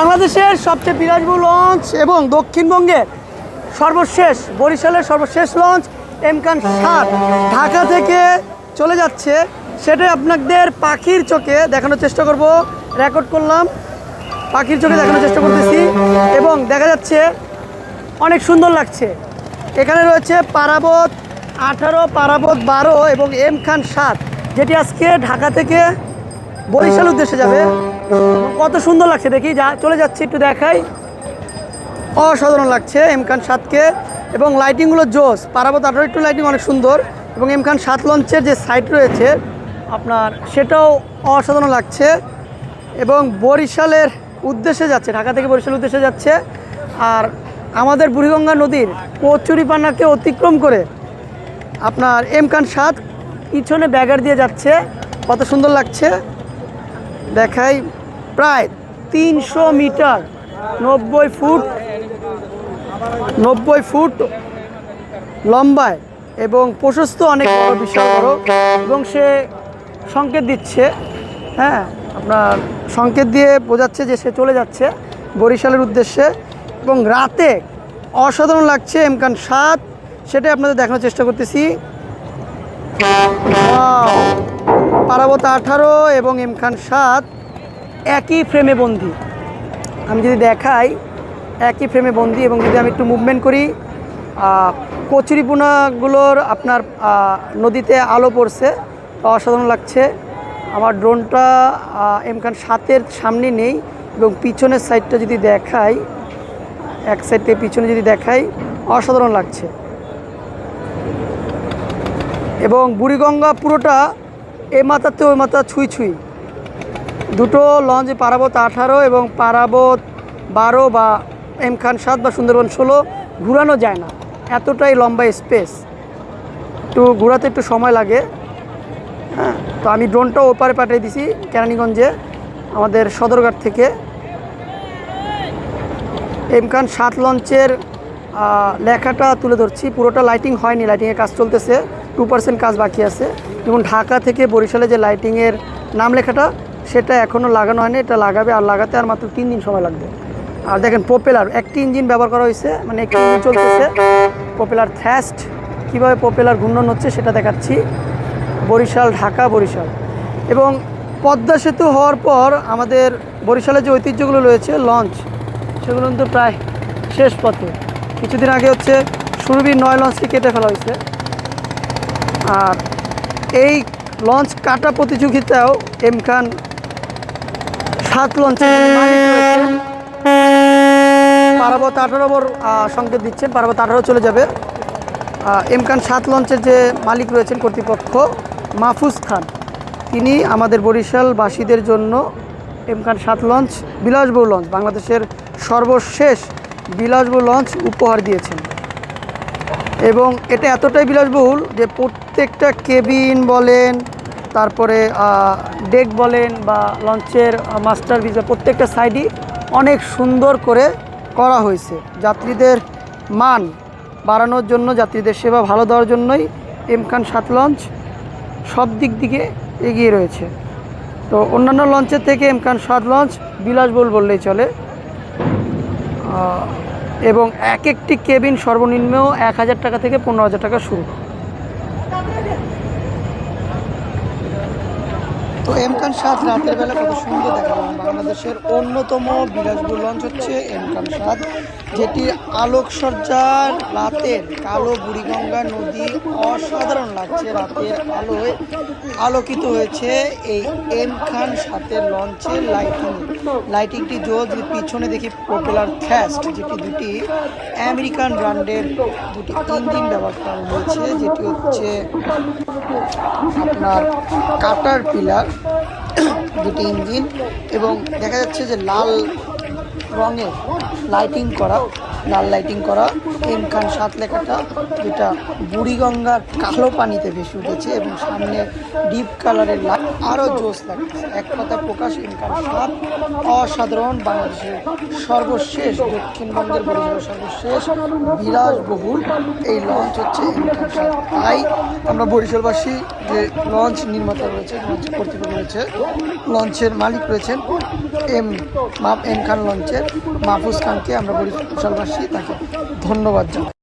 বাংলাদেশের সবচেয়ে বিলাসবহুল লঞ্চ এবং দক্ষিণবঙ্গের সর্বশেষ, বরিশালের সর্বশেষ লঞ্চ এমকান সাত। ঢাকা থেকে চলে যাচ্ছে। সেটাই আপনাদের পাখির চোখে দেখানোর চেষ্টা করব। রেকর্ড করলাম। পাখির চোখে দেখানোর চেষ্টা করতেছি এবং দেখা যাচ্ছে অনেক সুন্দর লাগছে। এখানে রয়েছে পারাবত আঠারো, পারাবত বারো এবং এম খান সাত, যেটি আজকে ঢাকা থেকে বরিশাল উদ্দেশ্যে যাবে। কত সুন্দর লাগছে দেখি, যা চলে যাচ্ছে একটু দেখাই। অসাধারণ লাগছে এম খান সাতকে। এবং লাইটিংগুলো জোস পারাবত আঠারো একটু লাইটিং অনেক সুন্দর। এবং এম খান সাত লঞ্চের যে সাইট রয়েছে, আপনার সেটাও অসাধারণ লাগছে। এবং বরিশালের উদ্দেশ্যে যাচ্ছে, ঢাকা থেকে বরিশাল উদ্দেশ্যে যাচ্ছে। আর আমাদের বুড়িগঙ্গা নদীর কচুরিপানাকে অতিক্রম করে আপনার এম খান সাত পিছনে ব্যাগার দিয়ে যাচ্ছে। কত সুন্দর লাগছে। দেখাই প্রায় তিনশো মিটার, নব্বই ফুট নব্বই ফুট লম্বায় এবং প্রশস্ত অনেক বড় বিশাল বড় এবং সে সংকেত দিচ্ছে হ্যাঁ আপনার সংকেত দিয়ে বোঝাচ্ছে যে সে চলে যাচ্ছে বরিশালের উদ্দেশ্যে এবং রাতে অসাধারণ লাগছে এমকান সাত সেটাই আপনাদের দেখানোর চেষ্টা করতেছি! পারাবত আঠারো এবং এম খান সাত একই ফ্রেমে বন্দি। আমি যদি দেখাই, একই ফ্রেমে বন্দি এবং যদি আমি একটু মুভমেন্ট করি কচুরিপোনাগুলোর আপনার নদীতে আলো পড়ছে অসাধারণ লাগছে। আমার ড্রোনটা এম খান সাতের সামনে নেই এবং পিছনের সাইডটা যদি দেখাই, এক সাইড পিছনে যদি দেখাই, অসাধারণ লাগছে। এবং বুড়িগঙ্গা পুরোটা এ মাথাতে ওই মাথা ছুঁই ছুঁই। দুটো লঞ্চ পারাবত আঠারো এবং পারাবত বারো বা এম খান সাত বা সুন্দরবন ষোলো ঘুরানো যায় না। এতটাই লম্বা স্পেস একটু ঘোরাতে একটু সময় লাগে। হ্যাঁ তো আমি ড্রোনটা ওপারে পাঠিয়ে দিছি কেরানীগঞ্জে, আমাদের সদরঘাট থেকে। এম খান সাত লঞ্চের লেখাটা তুলে ধরছি। পুরোটা লাইটিং হয়নি লাইটিংয়ের কাজ চলতেছে। টু পার্সেন্ট কাজ বাকি আছে। এবং ঢাকা থেকে বরিশালে যে লাইটিংয়ের নাম লেখাটা সেটা এখনও লাগানো হয়নি, এটা লাগাবে আর লাগাতে আর মাত্র তিন দিন সময় লাগবে। আর দেখেন প্রোপেলার একটি ইঞ্জিন ব্যবহার করা হয়েছে মানে একটি ইঞ্জিন চলতেছে। প্রোপেলার থ্যাস্ট কীভাবে প্রোপেলার ঘূর্ণন হচ্ছে সেটা দেখাচ্ছি। বরিশাল, ঢাকা, বরিশাল। এবং পদ্মা সেতু হওয়ার পর আমাদের বরিশালের যে ঐতিহ্যগুলো রয়েছে লঞ্চ সেগুলো কিন্তু প্রায় শেষ পথে। কিছুদিন আগে হচ্ছে সুরভির নয় লঞ্চটি কেটে ফেলা হয়েছে। আর এই লঞ্চ কাটা প্রতিযোগিতাও এম খান সাত রয়েছেন। পারাবত আঠারো বর সংকেত দিচ্ছেন পারাবত আঠারো চলে যাবে আহ, এম খান সাত লঞ্চের যে মালিক রয়েছেন কর্তৃপক্ষ মাহফুজ খান তিনি আমাদের বরিশালবাসীদের জন্য এম খান সাত লঞ্চ বিলাসবহুল লঞ্চ বাংলাদেশের সর্বশেষ বিলাসবহুল লঞ্চ উপহার দিয়েছেন এবং এটা এতটাই বিলাসবহুল যে প্রত্যেকটা কেবিন বলেন তারপরে ডেক বলেন বা লঞ্চের মাস্টার ভিজা প্রত্যেকটা সাইডই অনেক সুন্দর করে করা হয়েছে। যাত্রীদের মান বাড়ানোর জন্য, যাত্রীদের সেবা ভালো দেওয়ার জন্যই এম খান সাত লঞ্চ সব দিক দিকে এগিয়ে রয়েছে। তো অন্যান্য লঞ্চের থেকে এম খান সাত লঞ্চ বিলাসবহুল বললেই চলে। এবং এক একটি কেবিন সর্বনিম্ন এক হাজার টাকা থেকে পনেরো হাজার টাকা শুরু। তো এম খান সাত রাতের বেলা কত সুন্দর দেখালাম। বাংলাদেশের অন্যতম বিলাসবহুল লঞ্চ হচ্ছে এম খান সাত। যেটি আলোকসজ্জার রাতের কালো বুড়িগঙ্গা নদী অসাধারণ লাগছে। রাতের আলোয় আলোকিত হয়েছে এই এম খান সাথে লঞ্চের লাইটিং। লাইটিংটি জোর পিছনে দেখি পপুলার থ্যাস্ট, যেটি দুটি আমেরিকান ব্র্যান্ডের দুটি ইঞ্জিন ব্যবহার করা হয়েছে, যেটি হচ্ছে আপনার কাটার পিলার দুটি ইঞ্জিন এবং দেখা যাচ্ছে যে লাল রঙের লাইটিং করা। লাল লাইটিং করা, এম খান সাত লেখাটা, যেটা বুড়িগঙ্গার কালো পানিতে ভেসে উঠেছে এবং সামনে ডিপ কালারের লাইট আরও জোস লাগছে। এক কথা প্রকাশ, এম খান সাত, অসাধারণ বাংলাদেশের সর্বশেষ, দক্ষিণবঙ্গের বরিশালের সর্বশেষ বিলাসবহুল এই লঞ্চ হচ্ছে এম খান সাত। তাই আমরা বরিশালবাসী যে লঞ্চ নির্মাতা রয়েছে লঞ্চ কর্তৃপক্ষ রয়েছে লঞ্চের মালিক রয়েছেন এম মাপ এম খান লঞ্চের মাহফুজ খানকে আমরা বরিশালবাসী ধন্যবাদ